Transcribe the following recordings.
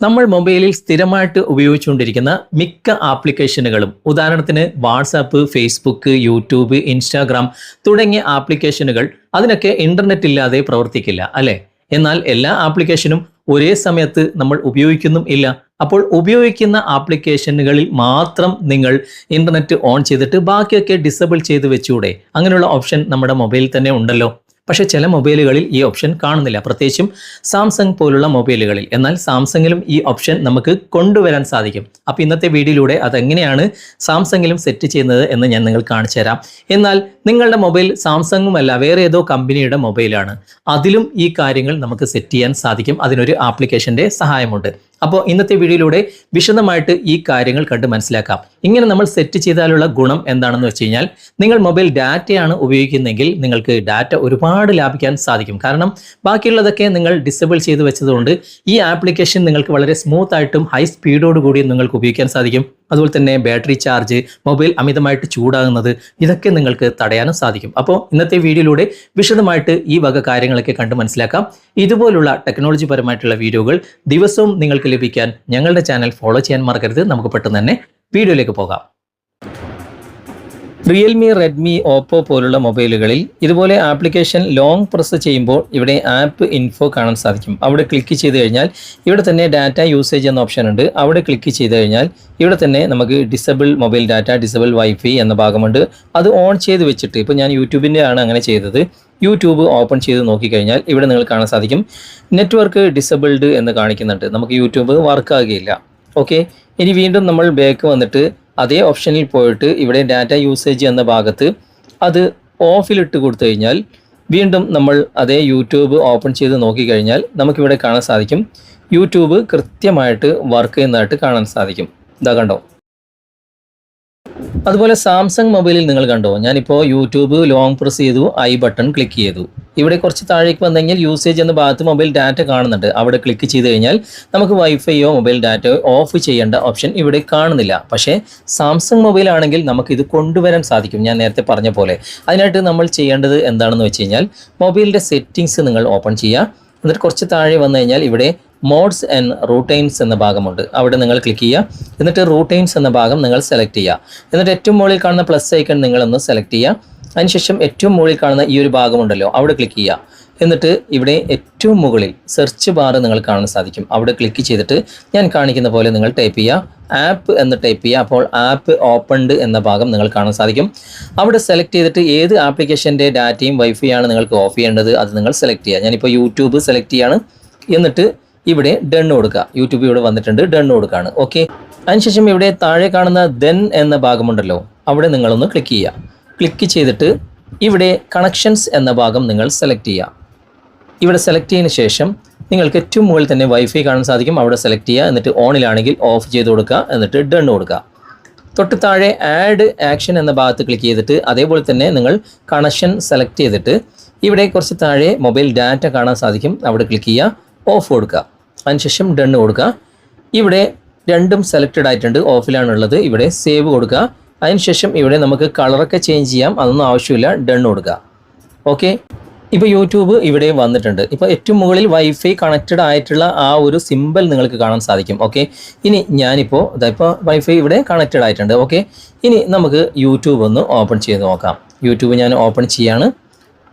നമ്മൾ മൊബൈലിൽ സ്ഥിരമായിട്ട് ഉപയോഗിച്ചുകൊണ്ടിരിക്കുന്ന മിക്ക ആപ്ലിക്കേഷനുകളും ഉദാഹരണത്തിന് വാട്സാപ്പ് ഫേസ്ബുക്ക് യൂട്യൂബ് ഇൻസ്റ്റാഗ്രാം തുടങ്ങിയ ആപ്ലിക്കേഷനുകൾ അതിനൊക്കെ ഇന്റർനെറ്റ് ഇല്ലാതെ പ്രവർത്തിക്കില്ല അല്ലേ? എന്നാൽ എല്ലാ ആപ്ലിക്കേഷനും ഒരേ സമയത്ത് നമ്മൾ ഉപയോഗിക്കുന്നും ഇല്ല. അപ്പോൾ ഉപയോഗിക്കുന്ന ആപ്ലിക്കേഷനുകളിൽ മാത്രം നിങ്ങൾ ഇന്റർനെറ്റ് ഓൺ ചെയ്തിട്ട് ബാക്കിയൊക്കെ ഡിസബിൾ ചെയ്ത് വെച്ചുകൂടെ അങ്ങനെയുള്ള ഓപ്ഷൻ നമ്മുടെ മൊബൈലിൽ തന്നെ ഉണ്ടല്ലോ. പക്ഷേ ചില മൊബൈലുകളിൽ ഈ ഓപ്ഷൻ കാണുന്നില്ല. പ്രത്യേകിച്ചും സാംസങ് പോലുള്ള മൊബൈലുകളിൽ. എന്നാൽ സാംസങ്ങിലും ഈ ഓപ്ഷൻ നമുക്ക് കൊണ്ടുവരാൻ സാധിക്കും. അപ്പോൾ ഇന്നത്തെ വീഡിയോയിലൂടെ അതെങ്ങനെയാണ് സാംസങ്ങിലും സെറ്റ് ചെയ്യുന്നത് എന്ന് ഞാൻ നിങ്ങൾ കാണിച്ചു തരാം. എന്നാൽ നിങ്ങളുടെ മൊബൈൽ സാംസങ്ങും അല്ല വേറെ ഏതോ കമ്പനിയുടെ മൊബൈലാണ്. അതിലും ഈ കാര്യങ്ങൾ നമുക്ക് സെറ്റ് ചെയ്യാൻ സാധിക്കും. അതിനൊരു ആപ്ലിക്കേഷന്റെ സഹായമുണ്ട്. അപ്പോൾ ഇന്നത്തെ വീഡിയോയിലൂടെ വിശദമായിട്ട് ഈ കാര്യങ്ങൾ കണ്ട് മനസ്സിലാക്കാം. ഇങ്ങനെ നമ്മൾ സെറ്റ് ചെയ്താലുള്ള ഗുണം എന്താണെന്ന് വെച്ച് കഴിഞ്ഞാൽ നിങ്ങൾ മൊബൈൽ ഡാറ്റയാണ് ഉപയോഗിക്കുന്നതെങ്കിൽ നിങ്ങൾക്ക് ഡാറ്റ ഒരുപാട് ലാഭിക്കാൻ സാധിക്കും. കാരണം ബാക്കിയുള്ളതൊക്കെ നിങ്ങൾ ഡിസേബിൾ ചെയ്ത് വെച്ചതുകൊണ്ട് ഈ ആപ്ലിക്കേഷൻ നിങ്ങൾക്ക് വളരെ സ്മൂത്ത് ആയിട്ടും ഹൈ സ്പീഡോട് നിങ്ങൾക്ക് ഉപയോഗിക്കാൻ സാധിക്കും. അതുപോലെ തന്നെ ബാറ്ററി ചാർജ് മൊബൈൽ അമിതമായിട്ട് ചൂടാകുന്നത് ഇതൊക്കെ നിങ്ങൾക്ക് തടയാനും സാധിക്കും. അപ്പോൾ ഇന്നത്തെ വീഡിയോയിലൂടെ വിശദമായിട്ട് ഈ വക കാര്യങ്ങളൊക്കെ കണ്ട് മനസ്സിലാക്കാം. ഇതുപോലുള്ള ടെക്നോളജി പരമായിട്ടുള്ള വീഡിയോകൾ ദിവസവും നിങ്ങൾക്ക് ലഭിക്കാൻ ഞങ്ങളുടെ ചാനൽ ഫോളോ ചെയ്യാൻ മറക്കരുത്. നമുക്ക് പെട്ടെന്ന് തന്നെ വീഡിയോയിലേക്ക് പോകാം. റിയൽമി റെഡ്മി ഓപ്പോ പോലുള്ള മൊബൈലുകളിൽ ഇതുപോലെ ആപ്ലിക്കേഷൻ ലോങ് പ്രസ് ചെയ്യുമ്പോൾ ഇവിടെ ആപ്പ് ഇൻഫോ കാണാൻ സാധിക്കും. അവിടെ ക്ലിക്ക് ചെയ്ത് കഴിഞ്ഞാൽ ഇവിടെ തന്നെ ഡാറ്റ യൂസേജ് എന്ന ഓപ്ഷൻ ഉണ്ട്. അവിടെ ക്ലിക്ക് ചെയ്ത് കഴിഞ്ഞാൽ ഇവിടെ തന്നെ നമുക്ക് disable mobile data disable wifi എന്ന ഭാഗമുണ്ട്. അത് ഓൺ ചെയ്ത് വെച്ചിട്ട് ഇപ്പോൾ ഞാൻ യൂട്യൂബിന്റെ ആണ് അങ്ങനെ ചെയ്തത്. യൂട്യൂബ് ഓപ്പൺ ചെയ്ത് നോക്കിക്കഴിഞ്ഞാൽ ഇവിടെ നിങ്ങൾ കാണാൻ സാധിക്കും. നെറ്റ്വർക്ക് ഡിസബിൾഡ് എന്ന് കാണിക്കുന്നുണ്ട്. നമുക്ക് യൂട്യൂബ് വർക്ക് ആകുകയില്ല. ഓക്കെ ഇനി വീണ്ടും നമ്മൾ ബാക്ക് വന്നിട്ട് അതേ ഓപ്ഷനിൽ പോയിട്ട് ഇവിടെ ഡാറ്റ യൂസേജ് എന്ന ഭാഗത്ത് അത് ഓഫിലിട്ട് കൊടുത്തു കഴിഞ്ഞാൽ വീണ്ടും നമ്മൾ അതേ യൂട്യൂബ് ഓപ്പൺ ചെയ്ത് നോക്കിക്കഴിഞ്ഞാൽ നമുക്കിവിടെ കാണാൻ സാധിക്കും. യൂട്യൂബ് കൃത്യമായിട്ട് വർക്ക് ചെയ്യുന്നതായിട്ട് കാണാൻ സാധിക്കും. ഇതാ കണ്ടോ? അതുപോലെ സാംസങ് മൊബൈലിൽ നിങ്ങൾ കണ്ടോ? ഞാനിപ്പോൾ യൂട്യൂബ് ലോങ് പ്രസ് ചെയ്തു ഐ ബട്ടൺ ക്ലിക്ക് ചെയ്തു. ഇവിടെ കുറച്ച് താഴേക്ക് വന്നെങ്കിൽ യൂസേജ് എന്ന ഭാഗത്ത് മൊബൈൽ ഡാറ്റ കാണുന്നുണ്ട്. അവിടെ ക്ലിക്ക് ചെയ്ത് കഴിഞ്ഞാൽ നമുക്ക് വൈഫൈയോ മൊബൈൽ ഡാറ്റയോ ഓഫ് ചെയ്യേണ്ട ഓപ്ഷൻ ഇവിടെ കാണുന്നില്ല. പക്ഷേ സാംസങ് മൊബൈൽ ആണെങ്കിൽ നമുക്ക് ഇത് കൊണ്ടുവരാൻ സാധിക്കും. ഞാൻ നേരത്തെ പറഞ്ഞ പോലെ. അതിനായിട്ട് നമ്മൾ ചെയ്യേണ്ടത് എന്താണെന്ന് വെച്ച് കഴിഞ്ഞാൽ മൊബൈലിന്റെ സെറ്റിങ്സ് നിങ്ങൾ ഓപ്പൺ ചെയ്യുക. എന്നിട്ട് കുറച്ച് താഴെ വന്നു കഴിഞ്ഞാൽ ഇവിടെ മോഡ്സ് ആൻഡ് റൂട്ടൈൻസ് എന്ന ഭാഗമുണ്ട്. അവിടെ നിങ്ങൾ ക്ലിക്ക് ചെയ്യുക. എന്നിട്ട് റൂട്ടൈൻസ് എന്ന ഭാഗം നിങ്ങൾ സെലക്ട് ചെയ്യുക. എന്നിട്ട് ഏറ്റവും മുകളിൽ കാണുന്ന പ്ലസ് ഐക്കൺ നിങ്ങളൊന്ന് സെലക്ട് ചെയ്യുക. അതിനുശേഷം ഏറ്റവും മുകളിൽ കാണുന്ന ഈ ഒരു ഭാഗമുണ്ടല്ലോ അവിടെ ക്ലിക്ക് ചെയ്യുക. എന്നിട്ട് ഇവിടെ ഏറ്റവും മുകളിൽ സെർച്ച് ബാർ നിങ്ങൾ കാണാൻ സാധിക്കും. അവിടെ ക്ലിക്ക് ചെയ്തിട്ട് ഞാൻ കാണിക്കുന്ന പോലെ നിങ്ങൾ ടൈപ്പ് ചെയ്യുക. ആപ്പ് എന്ന് ടൈപ്പ് ചെയ്യുക. അപ്പോൾ ആപ്പ് ഓപ്പൺഡ് എന്ന ഭാഗം നിങ്ങൾ കാണാൻ സാധിക്കും. അവിടെ സെലക്ട് ചെയ്തിട്ട് ഏത് ആപ്ലിക്കേഷന്റെ ഡാറ്റയും വൈഫൈ ആണ് നിങ്ങൾക്ക് ഓഫ് ചെയ്യേണ്ടത് അത് നിങ്ങൾ സെലക്ട് ചെയ്യുക. ഞാനിപ്പോൾ യൂട്യൂബ് സെലക്ട് ചെയ്യാണ്. എന്നിട്ട് ഇവിടെ ഡൺ കൊടുക്കുക. യൂട്യൂബ് ഇവിടെ വന്നിട്ടുണ്ട് ഡൺ കൊടുക്കുകയാണ്. ഓക്കെ അതിനുശേഷം ഇവിടെ താഴെ കാണുന്ന ദെൻ എന്ന ഭാഗമുണ്ടല്ലോ. അവിടെ നിങ്ങളൊന്ന് ക്ലിക്ക് ചെയ്യുക. ക്ലിക്ക് ചെയ്തിട്ട് ഇവിടെ കണക്ഷൻസ് എന്ന ഭാഗം നിങ്ങൾ സെലക്ട് ചെയ്യുക. ഇവിടെ സെലക്ട് ചെയ്തതിന് ശേഷം നിങ്ങൾക്ക് ഏറ്റവും മുകളിൽ തന്നെ വൈഫൈ കാണാൻ സാധിക്കും. അവിടെ സെലക്ട് ചെയ്യുക. എന്നിട്ട് ഓണിലാണെങ്കിൽ ഓഫ് ചെയ്ത് കൊടുക്കുക. എന്നിട്ട് ഡൺ കൊടുക്കുക. തൊട്ട് താഴെ ആഡ് ആക്ഷൻ എന്ന ഭാഗത്ത് ക്ലിക്ക് ചെയ്തിട്ട് അതേപോലെ തന്നെ നിങ്ങൾ കണക്ഷൻ സെലക്ട് ചെയ്തിട്ട് ഇവിടെ കുറച്ച് താഴെ മൊബൈൽ ഡാറ്റ കാണാൻ സാധിക്കും. അവിടെ ക്ലിക്ക് ചെയ്യുക. ഓഫ് കൊടുക്കുക. അതിനുശേഷം ഡൺ കൊടുക്കുക. ഇവിടെ രണ്ടും സെലക്റ്റഡ് ആയിട്ടുണ്ട്. ഓഫിലാണുള്ളത് ഇവിടെ സേവ് കൊടുക്കുക. അതിനുശേഷം ഇവിടെ നമുക്ക് കളറൊക്കെ ചേഞ്ച് ചെയ്യാം. അതൊന്നും ആവശ്യമില്ല. ഡൺ കൊടുക്കുക. ഓക്കെ ഇപ്പോൾ യൂട്യൂബ് ഇവിടെ വന്നിട്ടുണ്ട്. ഇപ്പോൾ ഏറ്റവും മുകളിൽ വൈഫൈ കണക്റ്റഡ് ആയിട്ടുള്ള ആ ഒരു സിമ്പിൾ നിങ്ങൾക്ക് കാണാൻ സാധിക്കും. ഓക്കെ ഇനി ഞാനിപ്പോൾ ഇപ്പോൾ വൈഫൈ ഇവിടെ കണക്റ്റഡ് ആയിട്ടുണ്ട്. ഓക്കെ ഇനി നമുക്ക് യൂട്യൂബ് ഒന്ന് ഓപ്പൺ ചെയ്ത് നോക്കാം. യൂട്യൂബ് ഞാൻ ഓപ്പൺ ചെയ്യാണ്.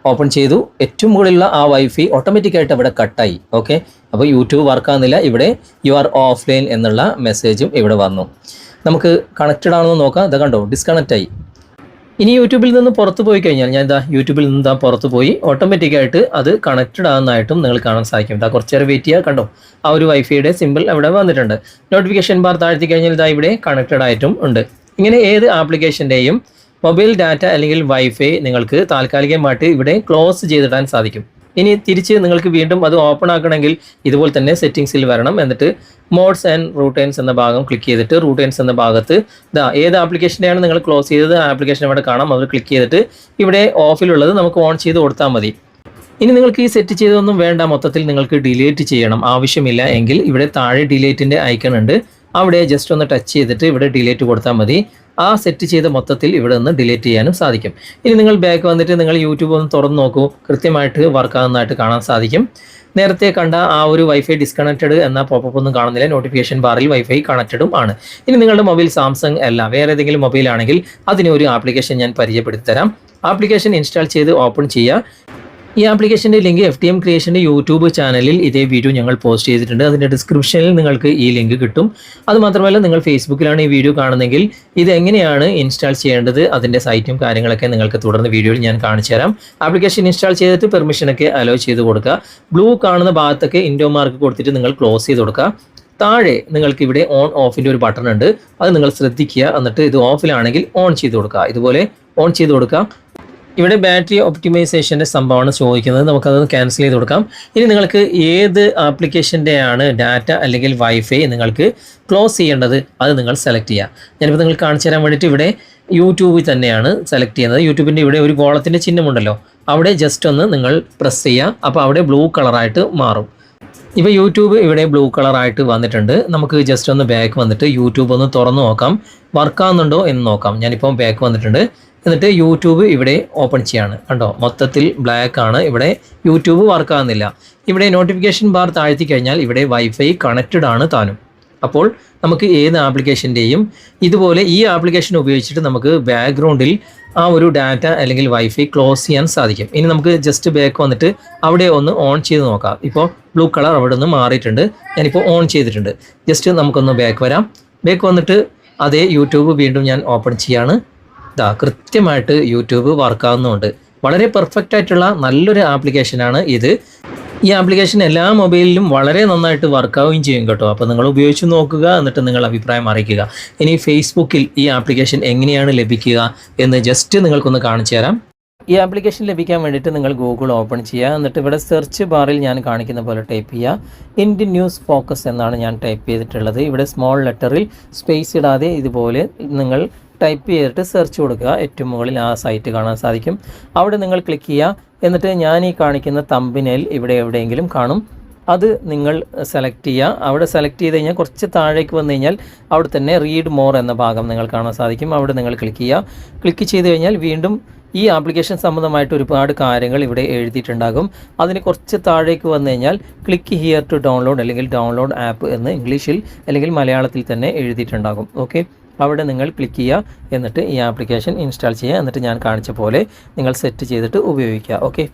ഓപ്പൺ ചെയ്തു. ഏറ്റവും മുകളിലുള്ള ആ വൈഫൈ ഓട്ടോമാറ്റിക്കായിട്ട് അവിടെ കട്ടായി ഓക്കെ അപ്പോൾ യൂട്യൂബ് വർക്കാകുന്നില്ല ഇവിടെ യു ആർ ഓഫ്ലൈൻ എന്നുള്ള മെസ്സേജും ഇവിടെ വന്നു. നമുക്ക് കണക്റ്റഡ് ആണെന്ന് നോക്കാം. ഇത് കണ്ടോ ഡിസ്കണക്റ്റ് ആയി. ഇനി യൂട്യൂബിൽ നിന്ന് പുറത്ത് പോയി കഴിഞ്ഞാൽ ഞാൻ ഇതാ യൂട്യൂബിൽ നിന്ന് ഇതാ പുറത്ത് പോയി ഓട്ടോമാറ്റിക്കായിട്ട് അത് കണക്റ്റഡ് ആകുന്നതായിട്ടും നിങ്ങൾ കാണാൻ സാധിക്കും. ഇതാ കുറച്ച് നേരം വെയിറ്റ് ചെയ്യുക കണ്ടോ? ആ ഒരു വൈഫൈയുടെ സിമ്പിൾ അവിടെ വന്നിട്ടുണ്ട്. നോട്ടിഫിക്കേഷൻ ബാർ താഴ്ത്തി കഴിഞ്ഞാൽ ഇതാ ഇവിടെ കണക്റ്റഡ് ആയിട്ടും ഉണ്ട്. ഇങ്ങനെ ഏത് ആപ്ലിക്കേഷന്റെയും മൊബൈൽ ഡാറ്റ അല്ലെങ്കിൽ വൈഫൈ നിങ്ങൾക്ക് താൽക്കാലികമായിട്ട് ഇവിടെ ക്ലോസ് ചെയ്തിടാൻ സാധിക്കും. ഇനി തിരിച്ച് നിങ്ങൾക്ക് വീണ്ടും അത് ഓപ്പൺ ആക്കണമെങ്കിൽ ഇതുപോലെ തന്നെ സെറ്റിങ്സിൽ വരണം. എന്നിട്ട് മോഡ്സ് ആൻഡ് റൂട്ടൈൻസ് എന്ന ഭാഗം ക്ലിക്ക് ചെയ്തിട്ട് റൂട്ടൈൻസ് എന്ന ഭാഗത്ത് ഇതാ ഏത് ആപ്ലിക്കേഷനെയാണ് നിങ്ങൾ ക്ലോസ് ചെയ്തത്? ആപ്ലിക്കേഷൻ ഇവിടെ കാണാം. അവർ ക്ലിക്ക് ചെയ്തിട്ട് ഇവിടെ ഓഫിലുള്ളത് നമുക്ക് ഓൺ ചെയ്ത് കൊടുത്താൽ മതി. ഇനി നിങ്ങൾക്ക് ഈ സെറ്റ് ചെയ്തതൊന്നും വേണ്ട. മൊത്തത്തിൽ നിങ്ങൾക്ക് ഡിലീറ്റ് ചെയ്യണം. ആവശ്യമില്ല എങ്കിൽ ഇവിടെ താഴെ ഡിലീറ്റിന്റെ ഐക്കൺ ഉണ്ട്. അവിടെ ജസ്റ്റ് ഒന്ന് ടച്ച് ചെയ്തിട്ട് ഇവിടെ ഡിലേറ്റ് കൊടുത്താൽ മതി. ആ സെറ്റ് ചെയ്ത മൊത്തത്തിൽ ഇവിടെ നിന്ന് ഡിലീറ്റ് ചെയ്യാനും സാധിക്കും. ഇനി നിങ്ങൾ ബാക്ക് വന്നിട്ട് നിങ്ങൾ യൂട്യൂബ് ഒന്ന് തുറന്ന് നോക്കൂ. കൃത്യമായിട്ട് വർക്ക് ആകുന്നതായിട്ട് കാണാൻ സാധിക്കും. നേരത്തെ കണ്ട ആ ഒരു വൈഫൈ ഡിസ്കണക്റ്റഡ് എന്ന പോപ്പപ്പ് ഒന്നും കാണുന്നില്ല. നോട്ടിഫിക്കേഷൻ ബാറിൽ വൈഫൈ കണക്റ്റഡും ആണ്. ഇനി നിങ്ങളുടെ മൊബൈൽ സാംസങ് അല്ല. വേറെ ഏതെങ്കിലും മൊബൈൽ ആണെങ്കിൽ അതിന് ഒരു ആപ്ലിക്കേഷൻ ഞാൻ പരിചയപ്പെടുത്തി തരാം. ആപ്ലിക്കേഷൻ ഇൻസ്റ്റാൾ ചെയ്ത് ഓപ്പൺ ചെയ്യുക. ഈ ആപ്ലിക്കേഷന്റെ ലിങ്ക് എഫ് ടി എം ക്രിയേഷന്റെ യൂട്യൂബ് ചാനലിൽ ഇതേ വീഡിയോ ഞങ്ങൾ പോസ്റ്റ് ചെയ്തിട്ടുണ്ട്. അതിന്റെ ഡിസ്ക്രിപ്ഷനിൽ നിങ്ങൾക്ക് ഈ ലിങ്ക് കിട്ടും. അതുമാത്രമല്ല നിങ്ങൾ ഫേസ്ബുക്കിലാണ് ഈ വീഡിയോ കാണുന്നെങ്കിൽ ഇത് എങ്ങനെയാണ് ഇൻസ്റ്റാൾ ചെയ്യേണ്ടത് അതിന്റെ സൈറ്റും കാര്യങ്ങളൊക്കെ നിങ്ങൾക്ക് തുടർന്ന് വീഡിയോയിൽ ഞാൻ കാണിച്ചു തരാം. ആപ്ലിക്കേഷൻ ഇൻസ്റ്റാൾ ചെയ്തിട്ട് പെർമിഷനൊക്കെ അലോ ചെയ്ത് കൊടുക്കുക. ബ്ലൂ കാണുന്ന ഭാഗത്തൊക്കെ ഇൻഡോ മാർക്ക് കൊടുത്തിട്ട് നിങ്ങൾ ക്ലോസ് ചെയ്ത് കൊടുക്കുക. താഴെ നിങ്ങൾക്ക് ഇവിടെ ഓൺ ഓഫിന്റെ ഒരു ബട്ടൺ ഉണ്ട്. അത് നിങ്ങൾ ശ്രദ്ധിക്കുക. എന്നിട്ട് ഇത് ഓഫിലാണെങ്കിൽ ഓൺ ചെയ്ത് കൊടുക്കുക. ഇതുപോലെ ഓൺ ചെയ്ത് കൊടുക്കുക. ഇവിടെ ബാറ്ററി ഒപ്റ്റിമൈസേഷന്റെ സംഭവമാണ് ചോദിക്കുന്നത്. നമുക്കത് ക്യാൻസൽ ചെയ്ത് കൊടുക്കാം. ഇനി നിങ്ങൾക്ക് ഏത് ആപ്ലിക്കേഷന്റെയാണ് ഡാറ്റ അല്ലെങ്കിൽ വൈഫൈ നിങ്ങൾക്ക് ക്ലോസ് ചെയ്യേണ്ടത് അത് നിങ്ങൾ സെലക്ട് ചെയ്യുക. ഞാനിപ്പോൾ നിങ്ങൾ കാണിച്ചു തരാൻ വേണ്ടിയിട്ട് ഇവിടെ യൂട്യൂബിൽ തന്നെയാണ് സെലക്ട് ചെയ്യുന്നത്. യൂട്യൂബിന്റെ ഇവിടെ ഒരു ഗോളത്തിന്റെ ചിഹ്നമുണ്ടല്ലോ. അവിടെ ജസ്റ്റ് ഒന്ന് നിങ്ങൾ പ്രസ് ചെയ്യുക. അപ്പോൾ അവിടെ ബ്ലൂ കളറായിട്ട് മാറും. ഇപ്പോൾ യൂട്യൂബ് ഇവിടെ ബ്ലൂ കളറായിട്ട് വന്നിട്ടുണ്ട്. നമുക്ക് ജസ്റ്റ് ഒന്ന് ബാക്ക് വന്നിട്ട് യൂട്യൂബ് ഒന്ന് തുറന്ന് നോക്കാം. വർക്കാവുന്നുണ്ടോ എന്ന് നോക്കാം. ഞാനിപ്പോൾ ബാക്ക് വന്നിട്ടുണ്ട്. എന്നിട്ട് യൂട്യൂബ് ഇവിടെ ഓപ്പൺ ചെയ്യാണ്. കണ്ടോ? മൊത്തത്തിൽ ബ്ലാക്ക് ആണ്. ഇവിടെ യൂട്യൂബ് വർക്ക് വർക്കാകുന്നില്ല ഇവിടെ നോട്ടിഫിക്കേഷൻ ബാർ താഴ്ത്തി കഴിഞ്ഞാൽ ഇവിടെ വൈഫൈ കണക്റ്റഡ് ആണ് താനും. അപ്പോൾ നമുക്ക് ഏത് ആപ്ലിക്കേഷന്റെയും ഇതുപോലെ ഈ ആപ്ലിക്കേഷൻ ഉപയോഗിച്ചിട്ട് നമുക്ക് ബാക്ക്ഗ്രൗണ്ടിൽ ആ ഒരു ഡാറ്റ അല്ലെങ്കിൽ വൈഫൈ ക്ലോസ് ചെയ്യാൻ സാധിക്കും. ഇനി നമുക്ക് ജസ്റ്റ് ബാക്ക് വന്നിട്ട് അവിടെ ഒന്ന് ഓൺ ചെയ്ത് നോക്കാം. ഇപ്പോൾ ബ്ലൂ കളർ അവിടെ നിന്ന് മാറിയിട്ടുണ്ട്. ഞാനിപ്പോൾ ഓൺ ചെയ്തിട്ടുണ്ട്. ജസ്റ്റ് നമുക്കൊന്ന് ബാക്ക് വരാം. ബാക്ക് വന്നിട്ട് അതേ യൂട്യൂബ് വീണ്ടും ഞാൻ ഓപ്പൺ ചെയ്യാണ്. ഇതാ കൃത്യമായിട്ട് യൂട്യൂബ് വർക്കാവുന്നുണ്ട്. വളരെ പെർഫെക്റ്റ് ആയിട്ടുള്ള നല്ലൊരു ആപ്ലിക്കേഷനാണ് ഇത്. ഈ ആപ്ലിക്കേഷൻ എല്ലാ മൊബൈലിലും വളരെ നന്നായിട്ട് വർക്കാവുകയും ചെയ്യും കേട്ടോ. അപ്പോൾ നിങ്ങൾ ഉപയോഗിച്ച് നോക്കുക എന്നിട്ട് നിങ്ങൾ അഭിപ്രായം അറിയിക്കുക. ഇനി ഫേസ്ബുക്കിൽ ഈ ആപ്ലിക്കേഷൻ എങ്ങനെയാണ് ലഭിക്കുക എന്ന് ജസ്റ്റ് നിങ്ങൾക്കൊന്ന് കാണിച്ചു തരാം. ഈ ആപ്ലിക്കേഷൻ ലഭിക്കാൻ വേണ്ടിയിട്ട് നിങ്ങൾ ഗൂഗിൾ ഓപ്പൺ ചെയ്യുക. എന്നിട്ട് ഇവിടെ സെർച്ച് ബാറിൽ ഞാൻ കാണിക്കുന്ന പോലെ ടൈപ്പ് ചെയ്യുക. ഇന്ത്യൻ ന്യൂസ് ഫോക്കസ് എന്നാണ് ഞാൻ ടൈപ്പ് ചെയ്തിട്ടുള്ളത്. ഇവിടെ സ്മോൾ ലെറ്ററിൽ സ്പേസ് ഇടാതെ ഇതുപോലെ നിങ്ങൾ ടൈപ്പ് ചെയ്തിട്ട് സെർച്ച് കൊടുക്കുക. ഏറ്റവും മുകളിൽ ആ സൈറ്റ് കാണാൻ സാധിക്കും. അവിടെ നിങ്ങൾ ക്ലിക്ക് ചെയ്യുക. എന്നിട്ട് ഞാൻ ഈ കാണിക്കുന്ന തമ്പിനേൽ ഇവിടെ എവിടെയെങ്കിലും കാണും. അത് നിങ്ങൾ സെലക്ട് ചെയ്യുക. അവിടെ സെലക്ട് ചെയ്ത് കഴിഞ്ഞാൽ കുറച്ച് താഴേക്ക് വന്നു കഴിഞ്ഞാൽ അവിടെ തന്നെ റീഡ് മോർ എന്ന ഭാഗം നിങ്ങൾ കാണാൻ സാധിക്കും. അവിടെ നിങ്ങൾ ക്ലിക്ക് ചെയ്യുക. ക്ലിക്ക് ചെയ്ത് കഴിഞ്ഞാൽ വീണ്ടും ഈ ആപ്ലിക്കേഷൻ സംബന്ധമായിട്ട് ഒരുപാട് കാര്യങ്ങൾ ഇവിടെ എഴുതിയിട്ടുണ്ടാകും. അതിന് കുറച്ച് താഴേക്ക് വന്നു കഴിഞ്ഞാൽ ക്ലിക്ക് ഹിയർ ടു ഡൗൺലോഡ് അല്ലെങ്കിൽ ഡൗൺലോഡ് ആപ്പ് എന്ന് ഇംഗ്ലീഷിൽ അല്ലെങ്കിൽ മലയാളത്തിൽ തന്നെ എഴുതിയിട്ടുണ്ടാകും. ഓക്കെ അവിടെ നിങ്ങൾ ക്ലിക്ക് ചെയ്യുക എന്നിട്ട് ഈ ആപ്ലിക്കേഷൻ ഇൻസ്റ്റാൾ ചെയ്യുക എന്നിട്ട് ഞാൻ കാണിച്ച പോലെ നിങ്ങൾ സെറ്റ് ചെയ്തിട്ട് ഉപയോഗിക്കുക ഓക്കെ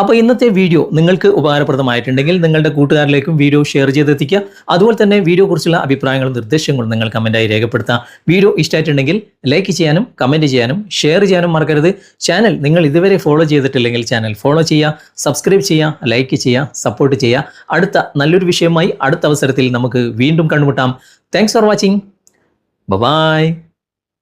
അപ്പോൾ ഇന്നത്തെ വീഡിയോ നിങ്ങൾക്ക് ഉപകാരപ്രദമായിട്ടുണ്ടെങ്കിൽ നിങ്ങളുടെ കൂട്ടുകാരിലേക്കും വീഡിയോ ഷെയർ ചെയ്തെത്തിക്കുക. അതുപോലെ തന്നെ വീഡിയോ കുറിച്ചുള്ള അഭിപ്രായങ്ങളും നിർദ്ദേശങ്ങളും നിങ്ങൾ കമന്റായി രേഖപ്പെടുത്താം. വീഡിയോ ഇഷ്ടമായിട്ടുണ്ടെങ്കിൽ ലൈക്ക് ചെയ്യാനും കമന്റ് ചെയ്യാനും ഷെയർ ചെയ്യാനും മറക്കരുത്. ചാനൽ നിങ്ങൾ ഇതുവരെ ഫോളോ ചെയ്തിട്ടില്ലെങ്കിൽ ചാനൽ ഫോളോ ചെയ്യുക സബ്സ്ക്രൈബ് ചെയ്യുക ലൈക്ക് ചെയ്യുക സപ്പോർട്ട് ചെയ്യുക. അടുത്ത നല്ലൊരു വിഷയമായി അടുത്ത അവസരത്തിൽ നമുക്ക് വീണ്ടും കണ്ടുമുട്ടാം. Thanks for watching Bye-bye.